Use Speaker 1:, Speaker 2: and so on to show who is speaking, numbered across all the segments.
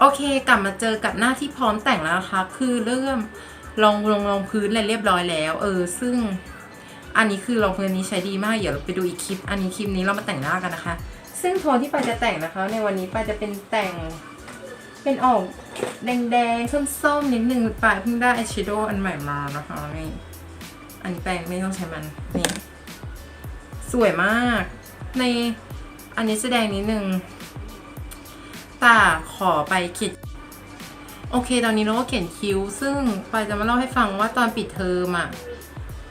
Speaker 1: โอเคกลับมาเจอกับหน้าที่พร้อมแต่งแล้วนะคะคือเริ่มลองลงรองพื้นอะไรเรียบร้อยแล้ว เออ ซึ่งอันนี้คือรองพื้นนี้ใช้ดีมากเดี๋ยวไปดูอีกคลิป อันนี้คลิปนี้เรามาแต่งหน้ากันนะคะ ซึ่งโทนที่ปาจะแต่งนะคะ ในวันนี้ปาจะเป็นแต่งเป็นออกแดงๆส้มๆนิดนึงปาเพิ่งได้อายแชโดว์อันใหม่มานะคะนี่อันนี้แปรงไม่ต้องใช้มันนี่สวยมาก ในอันนี้แสดงนิดนึง ตาขอไปคิด โอเค ตอนนี้เราก็เขียนคิ้ว ซึ่งปายจะมาเล่าให้ฟังว่าตอนปิดเทอมอะ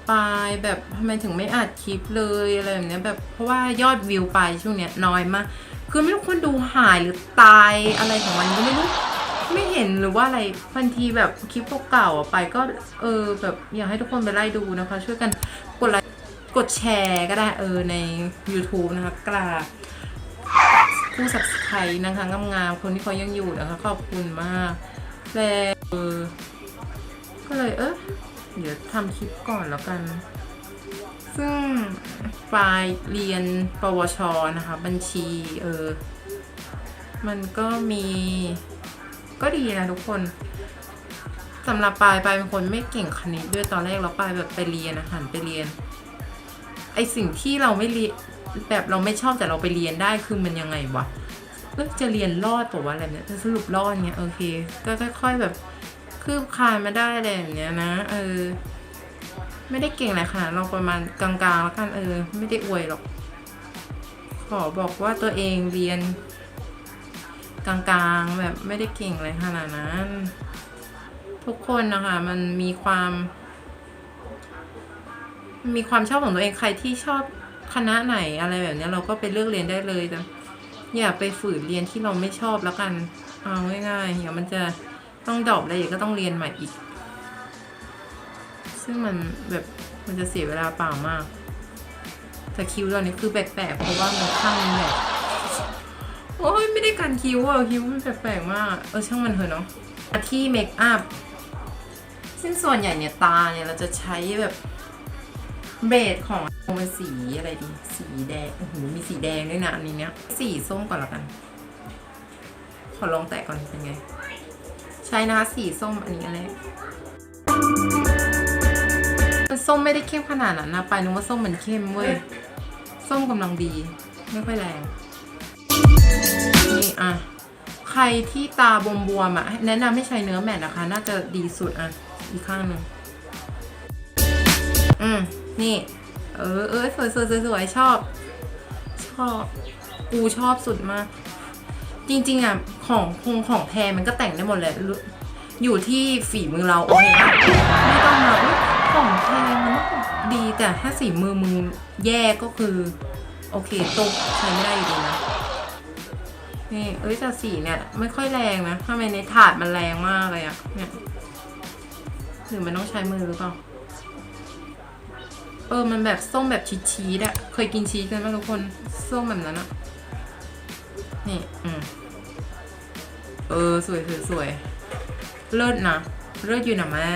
Speaker 1: ปายแบบทำไมถึงไม่อัดคลิปเลยอะไรแบบเนี้ยแบบเพราะว่ายอดวิวไปช่วงเนี้ยน้อยมาก คือไม่รู้คนดูหายหรือตายอะไรของมันก็ไม่รู้ไม่เห็นหรือว่าอะไรบางทีแบบคลิปเก่าๆอะไปก็เออแบบอยากให้ทุกคนไปไล่ดูนะคะ ช่วยกันกดไลค์กดแชร์ก็ได้เออใน YouTube นะคะกราบ ผู้สับสไครนะคะงามๆคนที่เขายังอยู่นะคะ ขอบคุณมากแล้วเออก็เลยเออเดี๋ยวทำคลิปก่อนแล้วกัน ซึ่งปลายเรียนปวชนะคะ บัญชีเออมันก็มีก็ดีนะทุกคนสำหรับปลายปลายเป็นคนไม่เก่งคณิตด้วยตอนแรกแล้วปายแบบไปเรียนอาหารไปเรียนไอสิ่งที่เราไม่เรียน แบบเราไม่ชอบแต่เราไปเรียนได้คือมันยังไงวะเออจะเรียนรอดตัวว่าอะไรเนี่ยแต่สรุปรอดเงี้ยโอเคก็ค่อยๆแบบคืบคลานมาได้อะไรอย่างเงี้ยนะเออไม่ได้เก่งอะไรขนาดเราประมาณกลางๆแล้วกันเออ ไม่ได้อวยหรอก ขอบอกว่าตัวเองเรียน กลางๆแบบไม่ได้เก่งอะไรขนาดนั้น ทุกคนนะคะมันมีความ มีความชอบของตัวเองใครที่ชอบ คณะไหนอะไรแบบเนี้ยเราก็ไปเลือกเรียนได้เลยแต่อย่าไปฝืนเรียนที่เราไม่ชอบแล้วกัน เอาง่ายๆเดี๋ยวมันจะต้องดรอปอะไรอีกก็ต้องเรียนใหม่อีก ซึ่งมันแบบมันจะเสียเวลาเปล่ามาก แต่คิวตอนนี้คือแปลกๆเพราะว่ามันข้างมันแบบโอ้ยไม่ได้กันคิ้วอะคิ้วมันแปลกๆมาก เออช่างมันเถอะเนาะที่เมคอัพซึ่งส่วนใหญ่เนี่ยตาเนี่ยเราจะใช้แบบ เบสของมันสีอะไรดี สีแดงโอ้โหมีสีแดงด้วยนะอันนี้เนี้ย สีส้มก่อนละกัน ขอลองแตะก่อนเป็นไง ใช้นะคะสีส้มอันนี้อะไรมันส้มไม่ได้เข้มขนาดนั้นนะไปนึกว่าส้มมันเข้มเว้ย ส้มกำลังดี ไม่ค่อยแรง นี่อะ ใครที่ตาบวมๆอะ แนะนำให้ใช้เนื้อแมทนะคะ น่าจะดีสุดอะ อีกข้างหนึ่งอืมนี่ เออเออสวยสวยสวยสวยชอบ ชอบ กูชอบสุดมาก จริง ๆ อะ ของคงของแพงมันก็แต่งได้หมดแหละอยู่ที่ฝีมือเราโอเคไม่ต้องมาอุ๊ยของแพงมันดีแต่ถ้าสีมือมึงแย่ก็คือ โอเคตกใช้ไม่ได้อยู่ดีนะนี่เอ้ยแต่สีเนี่ย ไม่ค่อยแรงนะทำไมในถาดมันแรงมากเลยอะเนี่ยหรือมันต้องใช้มือหรือเปล่า เออ มันแบบส้มแบบชีสๆอะเคยกินชีสกันไหมทุกคน ส้มแบบนั้นอะนี่ อืม เออ สวยสวยสวย เลิศนะ เลิศอยู่นะแม่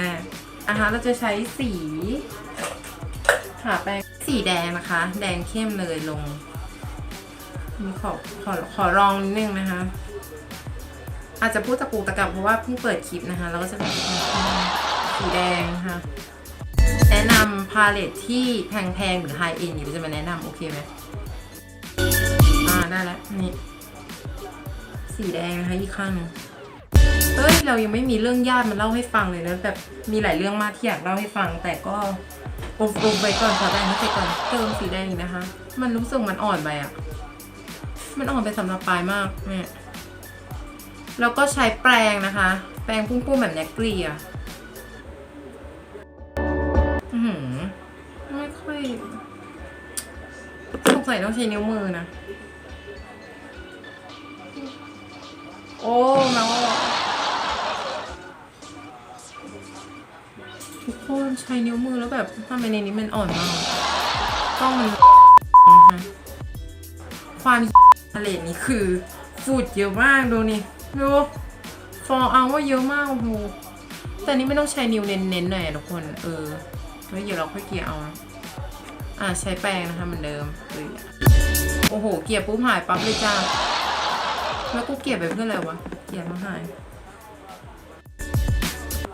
Speaker 1: อะฮะเราจะใช้สีหาแปรงสีแดงนะคะ แดงเข้มเลยลง มีขอขอขอลองนิดนึงนะคะ อาจจะพูดตะกูตะกับเพราะว่าเพิ่งเปิดคลิปนะคะ แล้วก็จะสีแดงนะคะแนะนำ พาเลตที่แพงๆ หรือไฮเอ็นอยู่จะมาแนะนำโอเคไหมอ่าได้แล้วนี่สีแดงนะคะอีกข้างนึงเอ้ยเรายังไม่มีเรื่องญาติมาเล่าให้ฟังเลยนะแบบมีหลายเรื่องมากที่อยากเล่าให้ฟัง แต่ก็อบรมไปก่อนขอแดงให้เสร็จก่อนเติมสีแดงอีกนะคะ มันรู้สึกมันอ่อนไปอะมันอ่อนไปสำหรับปลายมากเนี่ยแล้วก็ใช้แปรงนะคะ แปรงพุ่งๆแบบเนี้ยเกลี่ย งสัยต้องใช้นิ้วมือนะ โอ้แมวทุกคนใช้นิ้วมือแล้วแบบทำไมในนี้มันอ่อนมากกล้องมันนะความเลนนี้คือฟูดเยอะมากดูนี่ดูฟองเอาว่าเยอะมากโอ้โหแต่นี่ไม่ต้องใช้นิ้วเน้นๆหน่อยทุกคน เออแล้วเดี๋ยวเราค่อยเกลี่ยเอานะ อ่าใช้แปรงนะคะเหมือนเดิมโอ้โห เกี่ยปุ๊บหายปั๊บเลยจ้า แล้วกูเกียดไปเพื่ออะไรวะ เกียดแล้วหาย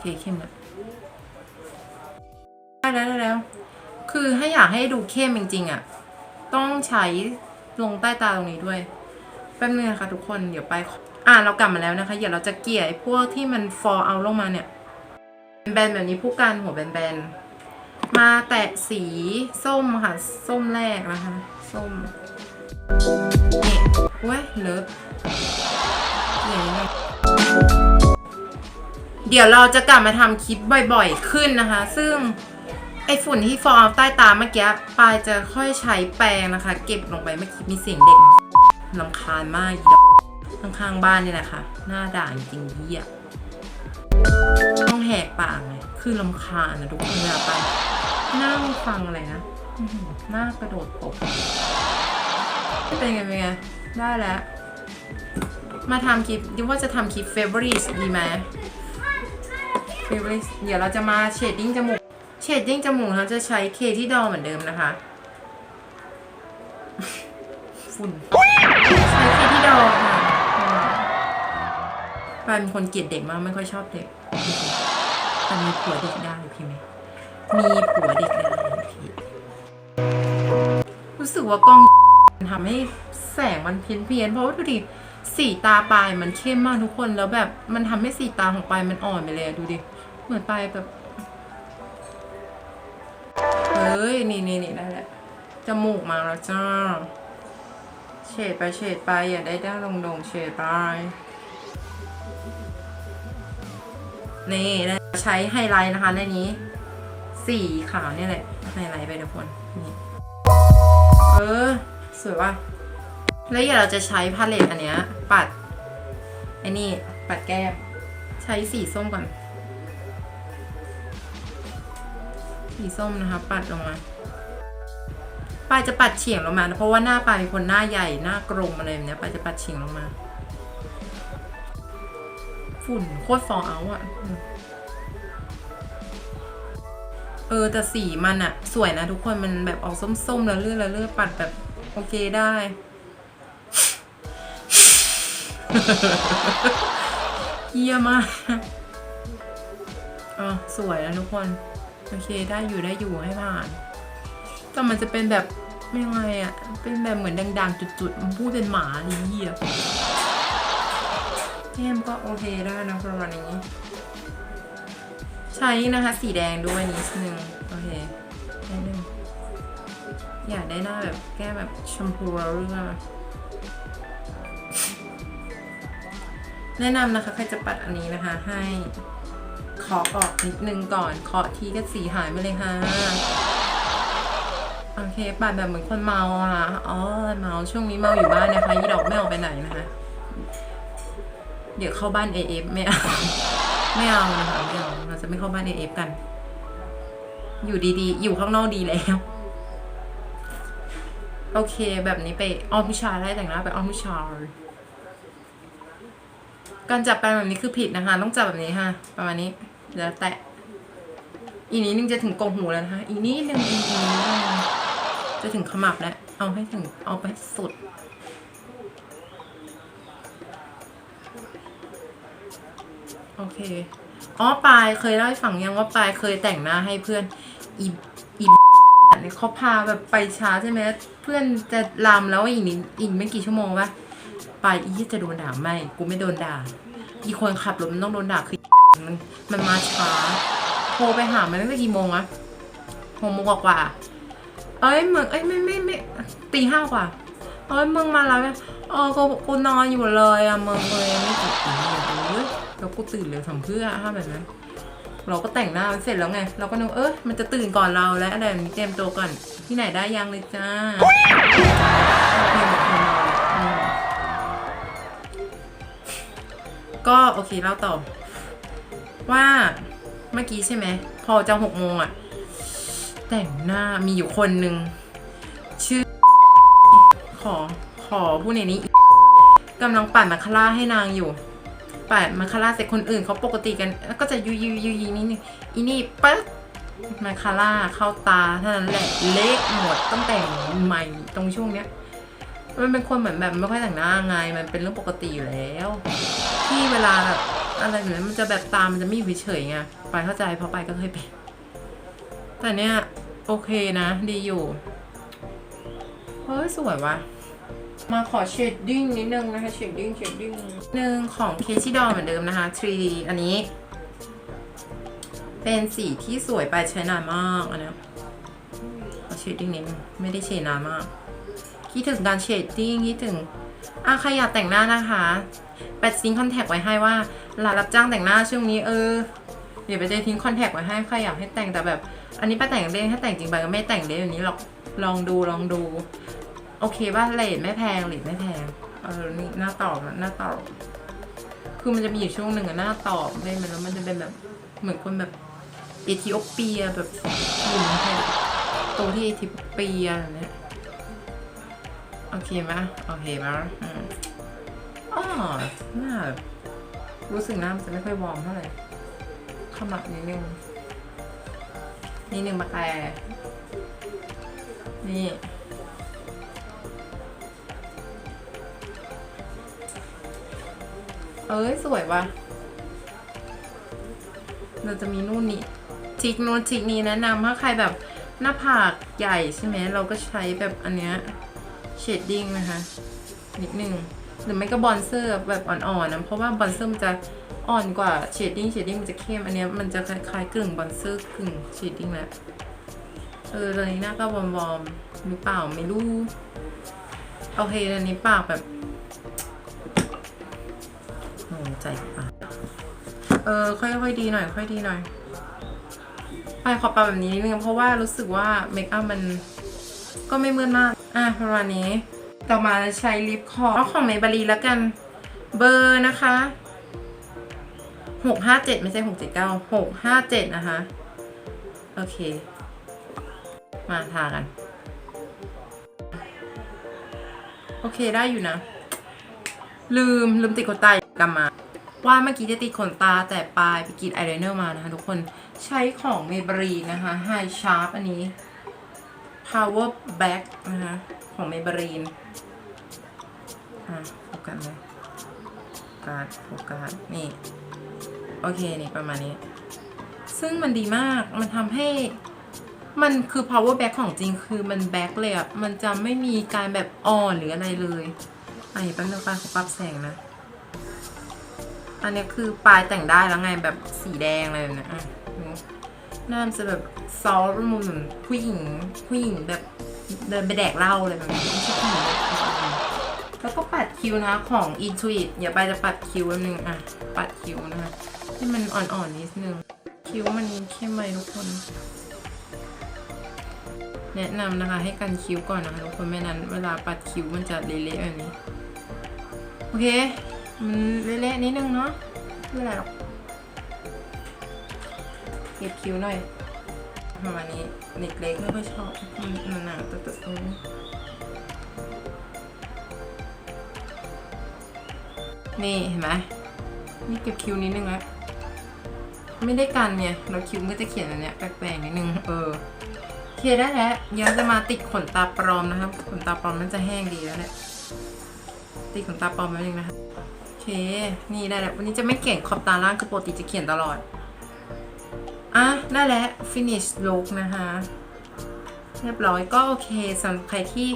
Speaker 1: เคเข้มแล้วได้แล้วได้แล้ว คือถ้าอยากให้ดูเข้มจริงๆอะ ต้องใช้ลงใต้ตาตรงนี้ด้วย แป๊บนึงนะคะทุกคน เดี๋ยวไป อ่าเรากลับมาแล้วนะคะ เดี๋ยวเราจะเกี่ยไอ้พวกที่มันฟอร์เอาลงมาเนี่ย แบนแบบนี้ผู้กันหัวแบนๆ มาแตะสีส้มค่ะ ส้มแรกนะคะ ส้มนี่เว้ยเลิฟเกลี่ยนิดนึงเดี๋ยวเราจะกลับมาทำคลิปบ่อยๆ ขึ้นนะคะ ซึ่งไอฝุ่นที่ฟอร์มใต้ตาเมื่อกี้ปลายจะค่อยใช้แปรงนะคะ เก็บลงไปเมื่อกี้มีเสียงเด็กลำคาญมากอีดอกข้างๆบ้านนี่แหละค่ะ หน้าด่างจริงเหี้ยต้องแหกปากไงคือลำคาญนะทุกคนเวลาไป นั่งฟังอะไรนะหน้ากระโดดตกเป็นไงเป็นไง ได้แล้ว มาทำคลิปดิว่าจะทำคลิป favorite ดีไหม favorite เดี๋ยวเราจะมาเชดดิ้งจมูก เชดดิ้งจมูกเราจะใช้เคที่ดอเหมือนเดิมนะคะ ฝุ่น ใช้เคที่ดอค่ะปายเป็นคนเกลียดเด็กมากไม่ค่อยชอบเด็กแต่มีผัวเด็กได้พี่ไหม มีผัวเด็กได้พี่รู้สึกว่ากล้องทำให้แสงมันเพี้ยนเพียนเพราะว่าดูดิสีตาปลายมันเข้มมากทุกคนแล้วแบบมันทำให้สีตาของปลายมันอ่อนไปเลยดูดิเหมือนปลายแบบเฮ้ยนี่นี่นี่ได้แหละจมูกมาแล้วจ้าเฉดไปเฉดไปอย่าได้ด้านลงดงเฉดไปนี่ใช้ไฮไลท์นะคะในนี้ สีขาวนี่แหละไฮไลท์ไปทุกคนนี่เออ สวยว่ะแล้วเดี๋ยวเราจะใช้พาเลตอันเนี้ย ปัดไอ้นี่ ปัดแก้ม ใช้สีส้มก่อน สีส้มนะคะ ปัดลงมาปลายจะปัดเฉียงลงมานะเพราะว่าหน้าปลายเป็นคนหน้าใหญ่หน้ากลมอะไรแบบเนี้ยปลายจะปัดเฉียงลงมา ฝุ่นโคตรฟองเอาอะ เออแต่สีมันอะสวยนะทุกคนมันแบบออกส้มๆแล้วเลื่อนแล้วเลื่อนปัดแบบโอเคได้ เยี่ยมมากอ๋อสวยนะทุกคน โอเคได้อยู่ได้อยู่ให้ผ่าน แต่มันจะเป็นแบบไม่ไงอะ่ะเป็นแบบเหมือนดัง ๆ จุดๆมันพูดเป็นหมาเลยเหี้ยแก้มก็โอเคได้นะประมาณนี้ ใช้นะคะ สีแดงด้วยนิดนึงโอเคนิดนึงอยากได้หน้าแบบแก้แบบชมพูเรื่องแนะนำนะคะ ใครจะปัดอันนี้นะคะ ให้เคาะออกนิดนึงก่อนเคาะทีก็สีหายไปเลยค่ะโอเคปัดแบบเหมือนคนเมาอะค่ะอ๋อเมาช่วงนี้เมาอยู่บ้านนะคะยี่ดอกไม่ออกไปไหนนะคะ เดี๋ยวเข้าบ้าน AF ไม่เอา ไม่เอานะคะไม่เอาเราจะไม่เข้าบ้าน AF กัน อยู่ดีๆ อยู่ข้างนอกดีแล้ว โอเคแบบนี้ไปอ้อมผู้ชายได้แต่งหน้าไปอ้อมผู้ชายการจับแปรงแบบนี้คือผิดนะคะ ต้องจับแบบนี้ค่ะ ประมาณนี้เดี๋ยวแตะอีนิดนึงจะถึงกงหูแล้วนะคะอีนิดนึงอีกนิดนึงจะถึงขมับแล้ว เอาให้ถึงเอาไปสุด โอเค อ๋อปายเคยเล่าให้ฟังยังว่าปายเคยแต่งหน้าให้เพื่อนอีอีเนี่ยเขาพาแบบไปช้าใช่ไหมเพื่อนจะลำแล้วอีกนิดอีกไม่กี่ชั่วโมงปะปายอีจะโดนด่าไหมกูไม่โดนด่า อีคนขับรถมันต้องโดนด่าคือมันมันมาช้าโทรไปหามันตั้งแต่กี่โมงอะหกโมงกว่าเอ้ยมึงเอ้ยไม่ไม่ไม่ตีห้ากว่าเอ้ยมึงมาแล้วเออกูกูนอนอยู่เลยอะมึงเลยไม่ตื่นเลย แล้วกูตื่นเลยทำเพื่อถ้าแบบนั้น เราก็แต่งหน้าเสร็จแล้วไง เราก็นึกเออมันจะตื่นก่อนเราแล้วอะไรแบบนี้เตรียมตัวก่อนที่ไหนได้ยังเลยจ้าก็โอเคเล่าต่อ ว่าเมื่อกี้ใช่ไหม พอจะหกโมงอะแต่งหน้ามีอยู่คนหนึ่งชื่อ ขอขอพูดในนี้กำลังปั่นมาคาร่าให้นางอยู่ ปั่นมาคาร่าเสร็จคนอื่นเขาปกติกัน แล้วก็จะยุยยุยยุยนิดนึงอีนี่ปั๊บมาคาร่าเข้าตาเท่านั้นแหละเละหมดตั้งแต่ใหม่ตรงช่วงเนี้ยมันเป็นคนเหมือนแบบไม่ค่อยแต่งหน้าไงมันเป็นเรื่องปกติอยู่แล้ว ที่เวลาแบบอะไรแบบนี้มันจะแบบตามมันจะไม่อยู่เฉยๆไงไปเข้าใจเพราะไปก็เคยเป็นแต่เนี้ยโอเคนะ ดีอยู่เฮ้ยสวยว่ะ มาขอเชดดิ้งนิดนึงนะคะเชดดิ้งเชดดิ้งหนึ่งของเคชิดอเหมือนเดิมนะคะ 3D อันนี้ เป็นสีที่สวยไปใช้นานมากอันนี้ขอเชดดิ้งนิดนึงไม่ได้เชดนานมากคิดถึงการเชดดิ้งคิดถึงอะใครอยากแต่งหน้านะคะแปดทิ้งคอนแทคไว้ให้ว่าลารับจ้างแต่งหน้าช่วงนี้เออเดี๋ยวไปจะทิ้งคอนแทคไว้ให้ใครอยากให้แต่งแต่แบบ อันนี้ป้าแต่งเล่นถ้าแต่งจริงไปก็ไม่แต่งเล่นอย่างนี้หรอกลองดูลองดู โอเคว่าเลทไม่แพงเลทไม่แพงเออนี่หน้าตอบอหน้าตอบ คือมันจะมีอยู่ช่วงหนึ่งอะหน้าตอบเล่นมันแล้วมันจะเป็นแบบเหมือนคนแบบเอธิโอเปียแบบอยู่ในตัวที่เอธิโอเปียอะไรเนี่ยโอเคไหมโอเคไหมอ๋อหน้าแบบรู้สึกหน้ามันจะไม่ค่อยวอร์มเท่าไหร่ขมับนิดนึงนิดนึงมาแต่นี่ เอ้ย สวยว่ะ เราจะมีนู่นนี่ทิกนู้นทิกนี้แนะนำถ้าใครแบบหน้าผากใหญ่ใช่ไหม เราก็ใช้แบบอันเนี้ยเชดดิ้งนะคะ นิดนึง หรือไม่ก็บอนเซอร์แบบอ่อนๆนะเพราะว่าบอนเซอร์มันจะอ่อนกว่าเชดดิ้งเชดดิ้งมันจะเข้ม อันเนี้ยมันจะคล้ายๆกึ่งบอนเซอร์กึ่งเชดดิ้งแหละเออตอนนี้หน้าก็วอมๆหรือเปล่าไม่รู้โอเคตอนนี้ปากแบบ ใจปะเออ ค่อยๆดีหน่อย ค่อยดีหน่อยไปขอปรับแบบนี้นิดนึงเพราะว่ารู้สึกว่าเมคอัพมันก็ไม่มืดมาก อะประมาณนี้ ต่อมาใช้ลิปคอร์ของเมเบลีแล้วกัน เบอร์นะคะหกห้าเจ็ดไม่ใช่หกเจ็ดเก้าหกห้าเจ็ดนะคะ โอเค มาทากัน โอเคได้อยู่นะ ลืมลืมติดขนตากลับมา ว่าเมื่อกี้จะติดขนตาแต่ปลายไปกรีดอายไลเนอร์มานะคะทุกคนใช้ของเมเบรีนะคะ High Sharp อันนี้ Power Back นะคะของเมเบรีนอะโฟกัสเลยโฟกัสโฟกัสนี่ โอเค นี่ประมาณนี้ ซึ่งมันดีมากมันทำให้มันคือ power back ของจริงคือมัน back เลยอะมันจะไม่มีการแบบอ่อนหรืออะไรเลยอะเดียวแป๊บนึงป้าขอปรับแสงนะ อันนี้คือปลายแต่งได้แล้วไงแบบสีแดงอะไรแบบเนี้ยอะน้าจะแบบซอฟมุมเหมือนผู้หญิงผู้หญิงแบบเดินไปแดกเหล้าอะไรแบบนี้ไม่ใช่ผู้หญิงแบแล้วก็ปัดคิ้วนะของ Intuit อย่าไปจะปัดคิ้วอันนึงอะ ปัดคิ้วนะคะให้มันอ่อนๆนิดนึง คิ้วมันเข้มไหมทุกคน แนะนำนะคะ ให้กันคิ้วก่อนนะคะทุกคนไม่นั้น เวลาปัดคิ้วมันจะเละๆแบบนี้ โอเค มันเละๆนิดนึงเนาะไม่เป็นไรหรอกเก็บคิ้วหน่อยประมาณนี้เด็กเล็กไม่ค่อยชอบมันหนาๆตึ๊ดๆตรงนี้นี่เห็นไหมนี่เก็บคิ้วนิดนึงแล้วไม่ได้กันเนี่ย เราคิ้วมันก็จะเขียนอันเนี้ยแปลกๆนิดนึง เออโอเคได้แล้วเดี๋ยวจะมาติดขนตาปลอมนะครับ ขนตาปลอมมันจะแห้งดีแล้วแหละติดขนตาปลอมไว้หนึ่งนะคะโอ เค นี่ได้แล้ววันนี้จะไม่เขียนขอบตาล่างคือปกติจะเขียนตลอด อะ ได้แล้ว finish look นะคะ เรียบร้อยก็โอเคสำหรับใครที่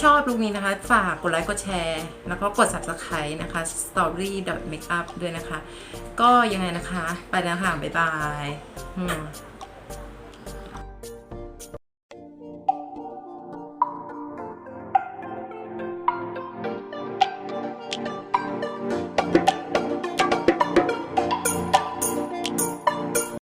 Speaker 1: ชอบลุคนี้นะคะ ฝากกดไลค์กดแชร์ แล้วก็กด subscribe นะคะ story makeup ด้วยนะคะ ก็ยังไงนะคะ ไปแล้วค่ะ บ๊ายบายอืม